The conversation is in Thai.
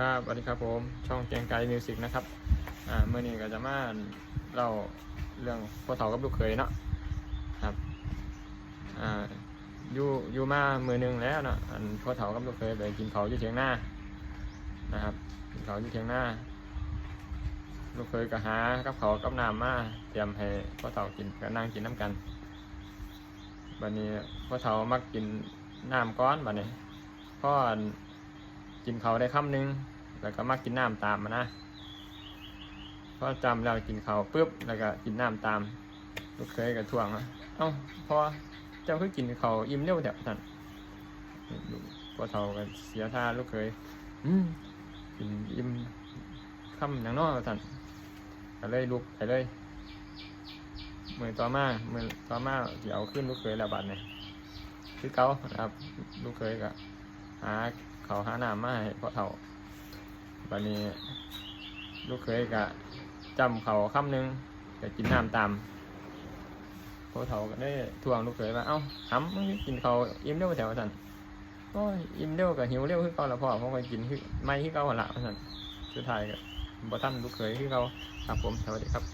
ครับสวัสดีครับผม ช่องแกงไก่มิวสิกนะครับ อ่าเมื่อนี้ก็จะมาเล่าเรื่องพ่อเฒ่ากับลูกเขยเนาะ ครับ อ่าอยู่อยู่มามือหนึงแล้วเนาะ อันพ่อเฒ่ากับลูกเขยไปกินเขาอยู่เทียงหน้า นะครับกินเขาอยู่เทียงหน้า ลูกเขยก็หากับเขากับน้ำมาเตรียมให้พ่อเฒ่ากินก็นั่งกินน้ำกันวันนี้พ่อเฒ่ามักกินน้ำก้อนบัดนี้พ่อ กินเขาได้คำหนึง แล้วก็มากินน้ำตามมานะพอจำแล้วกินเขาปุ๊บแล้วก็กินน้ำตาม ลูกเคยกับท่วงนะเอ้าพอเจ้าคือกินเขาอิ่มเร็วแถวนั้นพอเท่ากันเสียท่าลูกเคย อืมกินอิ่มคำอย่างน้อยท่านก็เลยลุกไปเลยมือต่อมามือต่อมาเดี๋ยวขึ้นลูกเคยแล้วบัดเนี่ยคือเก่าครับ ลูกเคยก็หา เขาหาน้ำมาให้พ่อเฒ่าบัดนี้ ลูกเคยกะจำเขาคำหนึงก็กินน้ำตามพ่อเฒ่าก็ได้ทวงลูกเคยว่าเอ้าหำมึงกินเขาอิ่มเร็วแถวสั่นโอ้ยอิ่มเร็วกับหิวเร็วคือเก่าละพ่อเพราะว่ากินไม่คือเก่าหันละสั่นสุดท้ายก็บ่ทันลูกเคยคือเก่าครับผมสวัสดีครับ